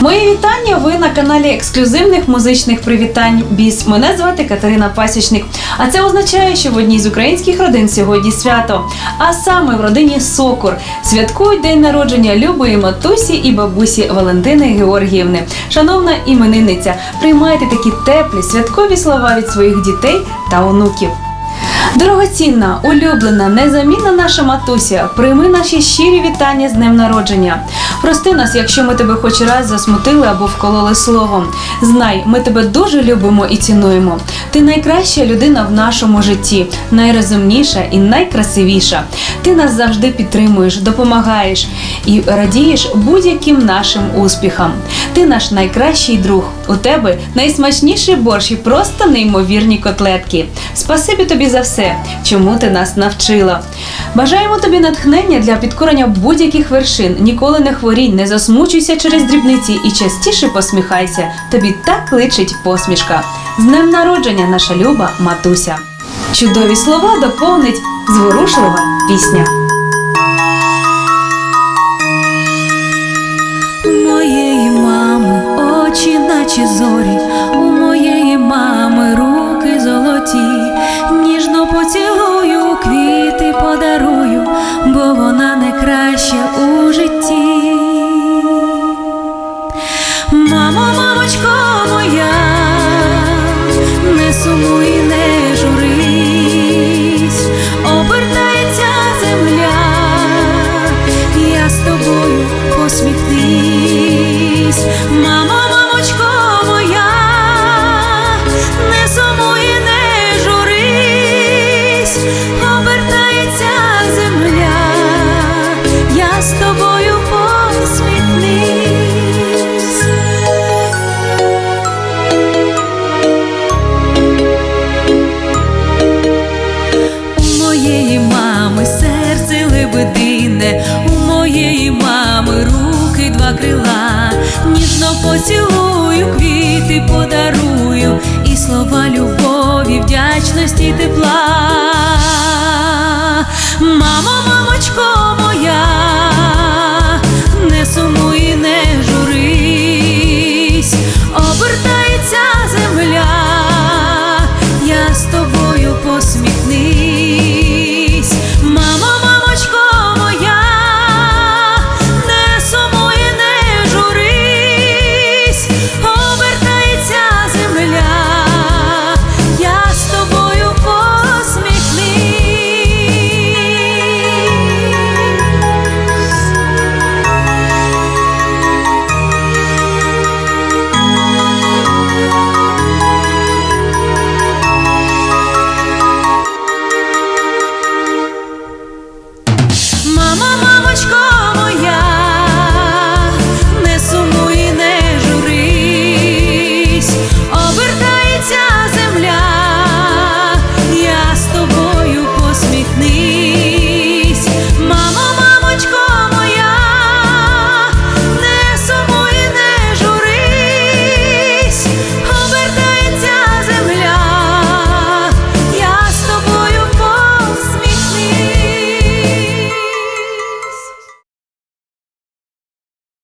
Мої вітання. Ви на каналі ексклюзивних музичних привітань Біс. Мене звати Катерина Пасічник. А це означає, що в одній з українських родин сьогодні свято. А саме в родині Сокур святкують день народження любої матусі і бабусі Валентини Георгіївни. Шановна іменинниця, приймайте такі теплі святкові слова від своїх дітей та онуків. Дорогоцінна, улюблена, незамінна наша матуся, прийми наші щирі вітання з днем народження. Прости нас, якщо ми тебе хоч раз засмутили або вкололи словом. Знай, ми тебе дуже любимо і цінуємо. Ти найкраща людина в нашому житті, найрозумніша і найкрасивіша. Ти нас завжди підтримуєш, допомагаєш і радієш будь-яким нашим успіхам. Ти наш найкращий друг. У тебе найсмачніший борщ і просто неймовірні котлетки. Спасибі тобі за все, чому ти нас навчила. Бажаємо тобі натхнення для підкорення будь-яких вершин. Ніколи не хворій, не засмучуйся через дрібниці і частіше посміхайся. Тобі так личить посмішка. З днем народження, наша люба матуся. Чудові слова доповнить зворушлива пісня. У моєї мами очі, наче зорі, у моєї мами руки золоті, сумуй, не лебедине, у моєї мами руки два крила, ніжно поцілую, квіти подарую, і слова любові, вдячності, тепла. Мамо, мамочко Мамочко